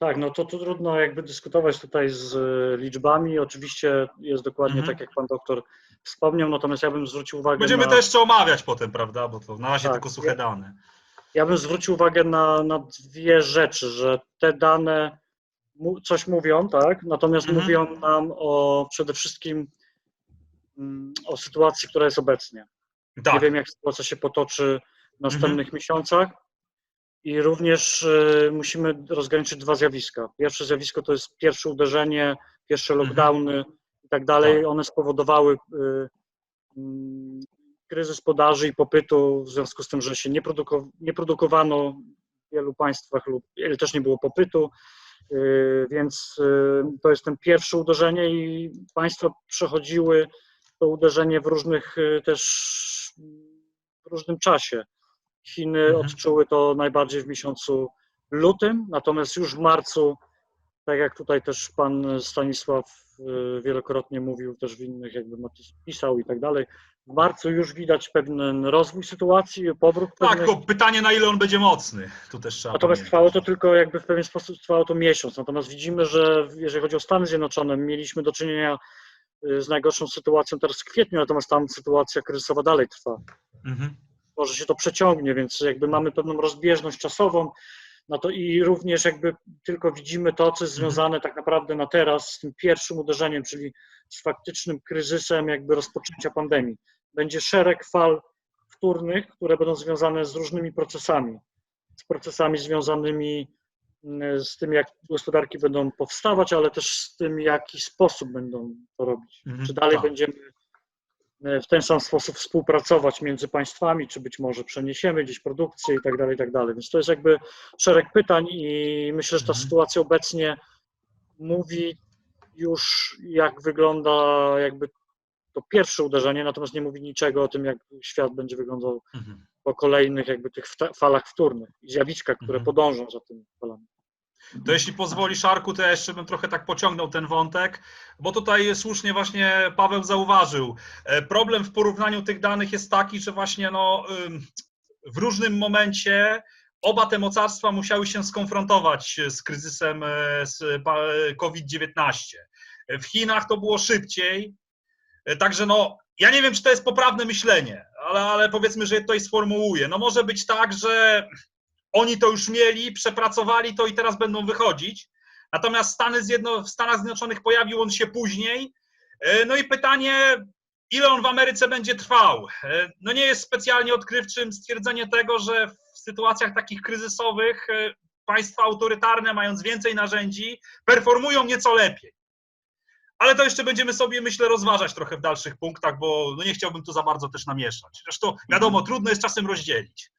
Tak, no to, to trudno jakby dyskutować tutaj z e, liczbami. Oczywiście jest dokładnie Mhm. tak, jak pan doktor wspomniał, natomiast ja bym zwrócił uwagę Będziemy na... to jeszcze omawiać potem, prawda? Bo to na razie Tak, tylko suche ja- dane. Ja bym zwrócił uwagę na, na dwie rzeczy, że te dane coś mówią, tak? Natomiast Mhm. mówią nam o przede wszystkim mm, o sytuacji, która jest obecnie. Nie Tak, wiem, jak sytuacja się potoczy w następnych miesiącach. I również y, musimy rozgraniczyć dwa zjawiska. Pierwsze zjawisko to jest pierwsze uderzenie, pierwsze Mhm. lockdowny i tak dalej. Tak. One spowodowały y, mm, kryzys podaży i popytu w związku z tym, że się nie, produko, nie produkowano w wielu państwach lub ale też nie było popytu. Y, Więc y, to jest ten pierwsze uderzenie i państwa przechodziły to uderzenie w różnych y, też w różnym czasie. Chiny Mhm. odczuły to najbardziej w miesiącu lutym, natomiast już w marcu, tak jak tutaj też pan Stanisław y, wielokrotnie mówił, też w innych jakby pisał i tak dalej, w marcu już widać pewien rozwój sytuacji, powrót tak, pewnych tylko pytanie na ile on będzie mocny. Tu też trzeba Natomiast pamiętać. trwało to tylko jakby w pewien sposób trwało to miesiąc. Natomiast widzimy, że jeżeli chodzi o Stany Zjednoczone, mieliśmy do czynienia y, z najgorszą sytuacją teraz w kwietniu, natomiast tam sytuacja kryzysowa dalej trwa. Mhm. Może się to przeciągnie, więc jakby mamy pewną rozbieżność czasową. No to i również jakby tylko widzimy to, co jest Mhm. związane tak naprawdę na teraz z tym pierwszym uderzeniem, czyli z faktycznym kryzysem jakby rozpoczęcia pandemii. Będzie szereg fal wtórnych, które będą związane z różnymi procesami. Z procesami związanymi mm, z tym, jak gospodarki będą powstawać, ale też z tym, w jaki sposób będą to robić. Mhm. Czy dalej Tak. będziemy w ten sam sposób współpracować między państwami, czy być może przeniesiemy gdzieś produkcję i tak dalej, i tak dalej. Więc to jest jakby szereg pytań i myślę, że ta Mhm. sytuacja obecnie mówi już, jak wygląda jakby to pierwsze uderzenie, natomiast nie mówi niczego o tym, jak świat będzie wyglądał Mhm. po kolejnych jakby tych falach wtórnych i zjawiskach, które Mhm. podążą za falami. To jeśli pozwolisz, Arku, to ja jeszcze bym trochę tak pociągnął ten wątek, bo tutaj słusznie właśnie Paweł zauważył. e, Problem w porównaniu tych danych jest taki, że właśnie no, w różnym momencie oba te mocarstwa musiały się skonfrontować z kryzysem e, pa- COVID-19. W Chinach to było szybciej, e, także no, ja nie wiem, czy to jest poprawne myślenie, ale, ale powiedzmy, że to i sformułuję. No może być tak, że oni to już mieli, przepracowali to i teraz będą wychodzić. Natomiast Stany Zjedno, w Stanach Zjednoczonych pojawił on się później. E, No i pytanie, ile on w Ameryce będzie trwał? E, No nie jest specjalnie odkrywczym stwierdzenie tego, że w sytuacjach takich kryzysowych e, państwa autorytarne, mając więcej narzędzi, performują nieco lepiej. Ale to jeszcze będziemy sobie, myślę, rozważać trochę w dalszych punktach, bo no nie chciałbym tu za bardzo też namieszać. Zresztą wiadomo, trudno jest czasem rozdzielić.